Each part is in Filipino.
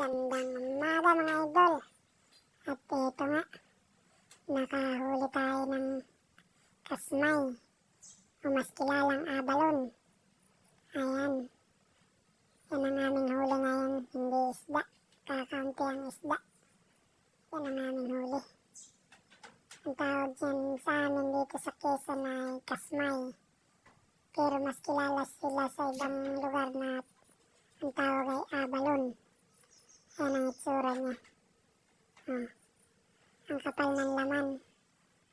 Magandang umaga mga idol. At ito nga, nakahuli tayo ng kasmay o mas kilalang abalon. Ayan. Yan ang aming huli ngayon, hindi isda. Kakaunti ang isda. Yan ang aming huli. Ang tawag dyan sa amin dito sa Quezon ay kasmay. Pero mas kilala sila sa ibang lugar na ang tawag ay abalon. Yan ang itsura niya. Ah. Ang kapal ng laman.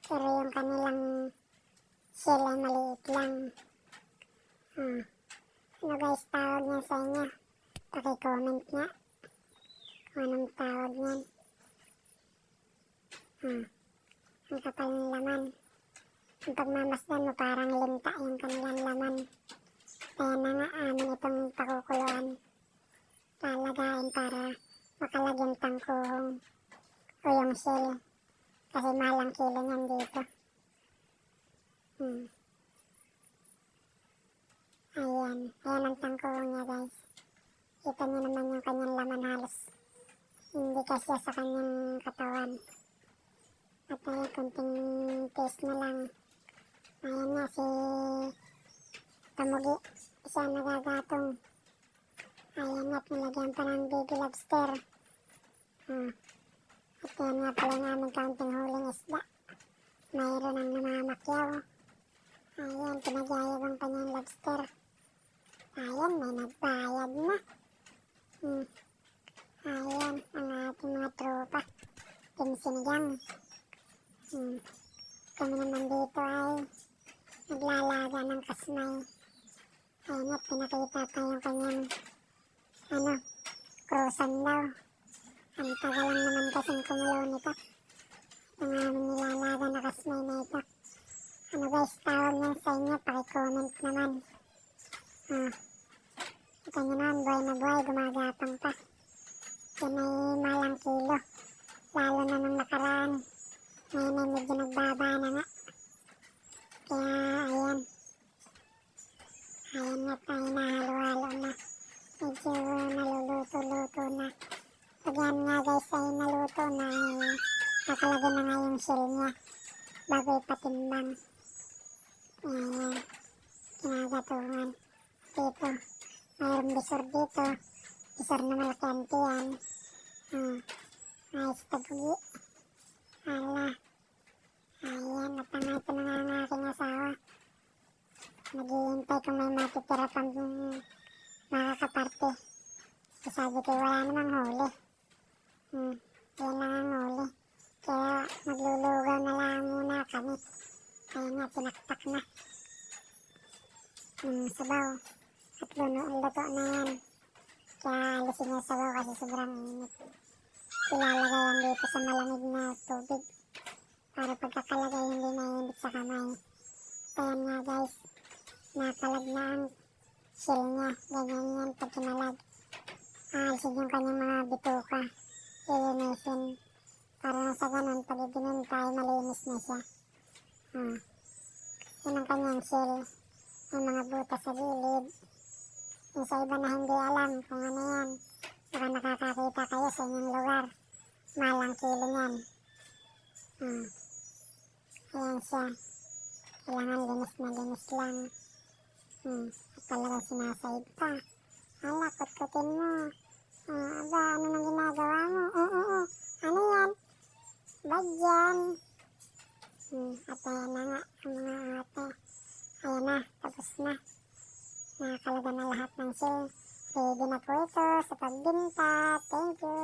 Pero yung kanilang shell ay maliit lang. Ah. Ano guys tawag niya sa inyo? Paki-comment nga. Kung anong tawag niyan. Ah. Ang kapal ng laman. Ang pagmamasdan mo parang linta yung kanilang laman. Kaya na nga amin itong pakukuluan. Lalagain para makalagyan tangkuhong o yung shell. Kasi malang kilo niyan dito. Hmm. Ayan. Ayan ang tangkuhong niya guys. Kita niyo naman yung kanyang laman halos. Hindi kasi sa kanyang katawan. At ay kunting taste na lang. Ayan nga si Tamugi. Siya nagagatong. Ayan at nilagyan pa ng baby lobster. Hmm. At yan nga pala namin kaunting huling isda. Mayroon ang namamakyaw. Ayan, pinagyayabang pa niya lobster. Ayan, may nagbayad na. Hmm. Ayan, ang ating mga tropa. Team Sinigang. Hmm. Kami naman dito ay naglalaga ng kasmay. Ayan at pinakita pa yung kanyang ano, krusan daw. Ang tagal lang naman kasing kumulo nito. Ang aming nilalaga na kasmay na ito. Ano guys, tawag niya sa inyo, pakicomment naman. Ah. Kita nyo naman, buhay na buhay, gumagapang pa. Yan ay malang kilo. Lalo na nung nakaraan. Ngayon ay medyo nagbaba na nga. Kaya, ayan. Ayan nga tayo nahalo-halo na. Medyo naluluto-luto na. Pag yan nga guys ay naluto na, ay nakalagay na nga yung shell niya bago ipatimbang. Ayan. Kinagatungan. Dito. Mayroong bisor dito. Bisor na malaki ang tiyan. Hmm. Ayos tagugi. Hala. Ayan. At ang ito na nga ang aking asawa. Naghihintay kung may matitira pang makakaparte. So sabi ko wala namang huli. Hmm. Yan lang ang huli. Kaya maglulugaw na lang muna kami. Kaya nga pinaktak na. Hmm, sabaw. At luno, luto na yan. Kaya alisin yung sabaw kasi sobrang init. Ilalagay yan dito sa malamig na tubig. Para pagkakalagay hindi mainit sa kamay. Ayan nga guys. Nakalag na ang shell niya. Ganyan yan pag kinalag. Aalisin yung kanyang mga bituka. Ilinisin. Para sa ganun, pag ibinintay, malinis na siya. Ah. Yan ang kanyang shell. May mga butas sa gilid. Yung sa iba na hindi alam kung ano yan. Baka nakakakita kayo sa inyong lugar. Malang kilo niyan. Ah. Ayan siya. Kailangan linis na linis lang. Hmm. At talagang sinasaid pa. Hala, kutkutin mo. Ah, aba, ano na. Nakakalaga na lahat ng shell. Ready na po ito sa pagbinta. Thank you.